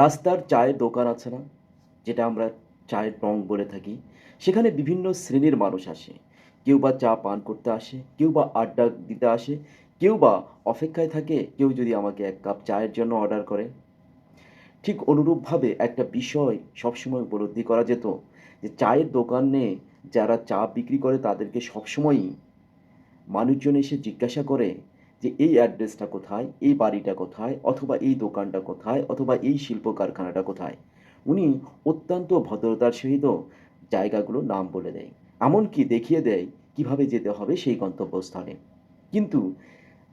রাস্তার চায়ের দোকান আছে না, যেটা আমরা চায়ের টং বলে থাকি, সেখানে বিভিন্ন শ্রেণির মানুষ আসে। কেউ বা চা পান করতে আসে, কেউ বা আড্ডা দিতে আসে, কেউ বা অপেক্ষায় থাকে, কেউ যদি আমাকে এক কাপ চায়ের জন্য অর্ডার করে। ঠিক অনুরূপভাবে একটা বিষয় সবসময় উপলব্ধি করা যেত, যে চায়ের দোকানে যারা চা বিক্রি করে তাদেরকে সবসময়ই মানুষজন এসে জিজ্ঞাসা করে যে এই অ্যাড্রেসটা কোথায়, এই বাড়িটা কোথায়, অথবা এই দোকানটা কোথায়, অথবা এই শিল্প কারখানাটা কোথায়, উনি অত্যন্ত ভদ্রতার সহিত জায়গাগুলোর নাম বলে দেয়। এমনকি দেখিয়ে দেয় কীভাবে যেতে হবে সেই গন্তব্যস্থলে। কিন্তু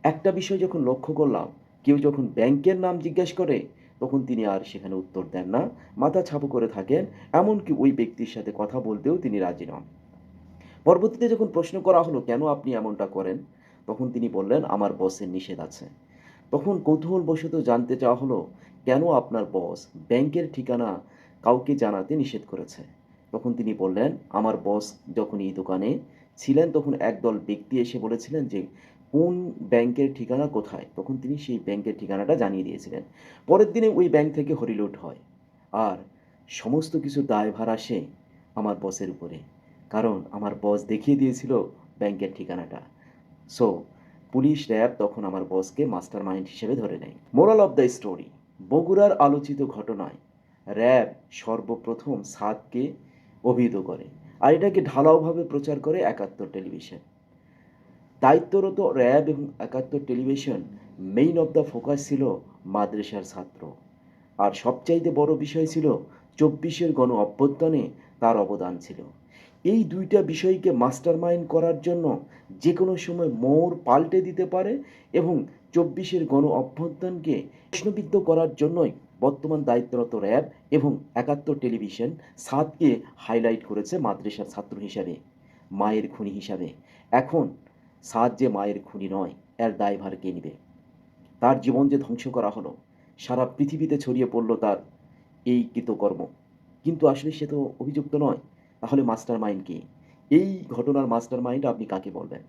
একটা বিষয় যখন লক্ষ্য করলাম, কেউ যখন ব্যাংকের নাম জিজ্ঞেস করে, তখন তিনি আর সেখানে উত্তর দেন না, মাথা ছাপু করে থাকেন, এমনকি ওই ব্যক্তির সাথে কথা বলতেও তিনি রাজি নন। পরবর্তীতে যখন প্রশ্ন করা হলো, কেন আপনি এমনটা করেন? তখন তিনি বললেন, আমার বসের নিষেধ আছে। তখন কৌতূহলবশত জানতে চাওয়া হলো, কেন আপনার বস ব্যাংকের ঠিকানা কাউকে জানাতে নিষেধ করেছে? তখন তিনি বললেন, আমার বস যখন এই দোকানে ছিলেন, তখন একদল ব্যক্তি এসে বলেছিলেন যে, কোন ব্যাংকের ঠিকানা কোথায়? তখন তিনি সেই ব্যাংকের ঠিকানাটা জানিয়ে দিয়েছিলেন। পরের দিনে ওই ব্যাংক থেকে হরিলুট হয়। আর সমস্ত কিছু দায়ভার আসে আমার বসের উপরে। কারণ আমার বস দেখিয়ে দিয়েছিল ব্যাংকের ঠিকানাটা। সো পুলিশ র্যাব তখন আমার বসকে মাস্টার মাইন্ড হিসেবে ধরে নেয়। মোরাল অফ দ্য স্টোরি, বগুড়ার আলোচিত ঘটনায় র্যাব সর্বপ্রথম সাদকে অভিহিত করে আর এটাকে ঢালাওভাবে প্রচার করে একাত্তর টেলিভিশন। দায়িত্বরত র্যাব এবং Ekattor television main of the focus ছিল মাদ্রাসার ছাত্র। আর সবচাইতে বড় বিষয় ছিল চব্বিশের গণ অভ্যুত্থানে তার অবদান ছিল। এই দুইটা বিষয়কে মাস্টার মাইন্ড করার জন্য যে কোনো সময় মোর পাল্টে দিতে পারে এবং চব্বিশের গণ অভ্যুত্থানকে প্রশ্নবিদ্ধ করার জন্যই বর্তমান দায়িত্বরত র্যাব এবং একাত্তর টেলিভিশন সাতকে হাইলাইট করেছে মাদ্রাসার ছাত্র হিসাবে, মায়ের খুনি হিসাবে। এখন সাত যে মায়ের খুনি নয়, এর দায়ভার কে নিবে? তার জীবন যে ধ্বংস করা হলো, সারা পৃথিবীতে ছড়িয়ে পড়ল তার এই কৃতকর্ম। কিন্তু আসলে সে তো অভিযুক্ত নয়। তাহলে মাস্টার মাইন্ড কি? এই ঘটনার মাস্টার মাইন্ড আপনি কাকে বলবেন?